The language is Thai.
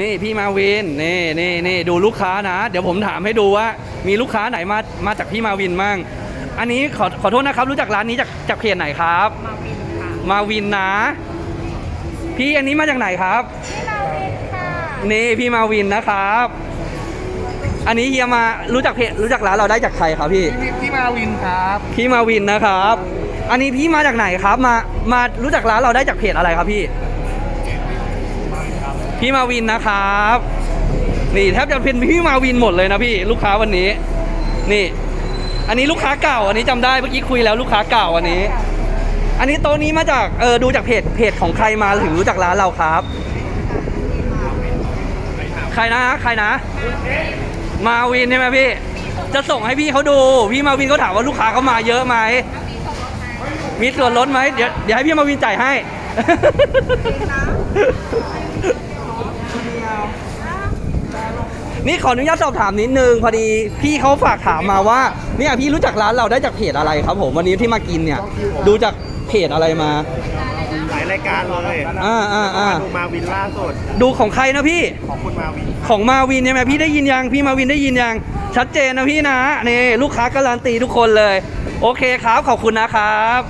นี่พี่มาวินนี่นี่นี่ดูลูกค้านะ เดี๋ยวผมถามให้ดูว่า มีลูกค้าไหนมามาจากพี่มาวินมั่งอันนี้ขอขอโทษนะครับ รู้จักร้านนี้จากจากเพจไหนครับ มาวินค่ะมาวินนะ พี่อันนี้มาจากไหนครับ พี่มาวินค่ะนี่พี่มาวินนะครับ อันนี้เฮียมารู้จักเพจรู้จักร้านเราได้จากใครครับพี่ พี่พี่มาวินครับพี่มาวินนะครับ อันนี้พี่มาจากไหนครับมามารู้จักร้านเราได้จากเพจอะไรครับพี่ พี่มาวินนะครับ นี่แทบจะเป็นพี่มาวินหมดเลยนะพี่ลูกค้าวันนี้ นี่ อันนี้ลูกค้าเก่า อันนี้จำได้เมื่อกี้คุยแล้วลูกค้าเก่าอันนี้ อันนี้โต๊ะนี้มาจากเออดูจากเพจเพจของใครมาถึงรู้จักร้านเราครับ ใครนะใครนะ มาวินใช่ไหมพี่ จะส่งให้พี่เขาดู พี่มาวินเขาถามว่าลูกค้าเขามาเยอะไหมมีส่วนลดไหมเดี๋ยวเดี๋ยวให้พี่มาวินจ่ายให้ นี่ขออนุญาตสอบถามนิดนึงพอดีพี่เขาฝากถามมาว่าเนี่ยพี่รู้จักร้านเราได้จากเพจอะไรครับผมวันนี้ที่มากินเนี่ยดูจากเพจอะไรมา หลายรายการเลยอ่าอ่าอ่าดูมาวินล่าสุด ดูของใครนะพี่ ของคุณมาวิน ของมาวินใช่ไหมพี่ได้ยินยังพี่มาวินได้ยินยังชัดเจนนะพี่นะนี่ลูกค้าการันตีทุกคนเลย โอเคครับขอบคุณนะครับ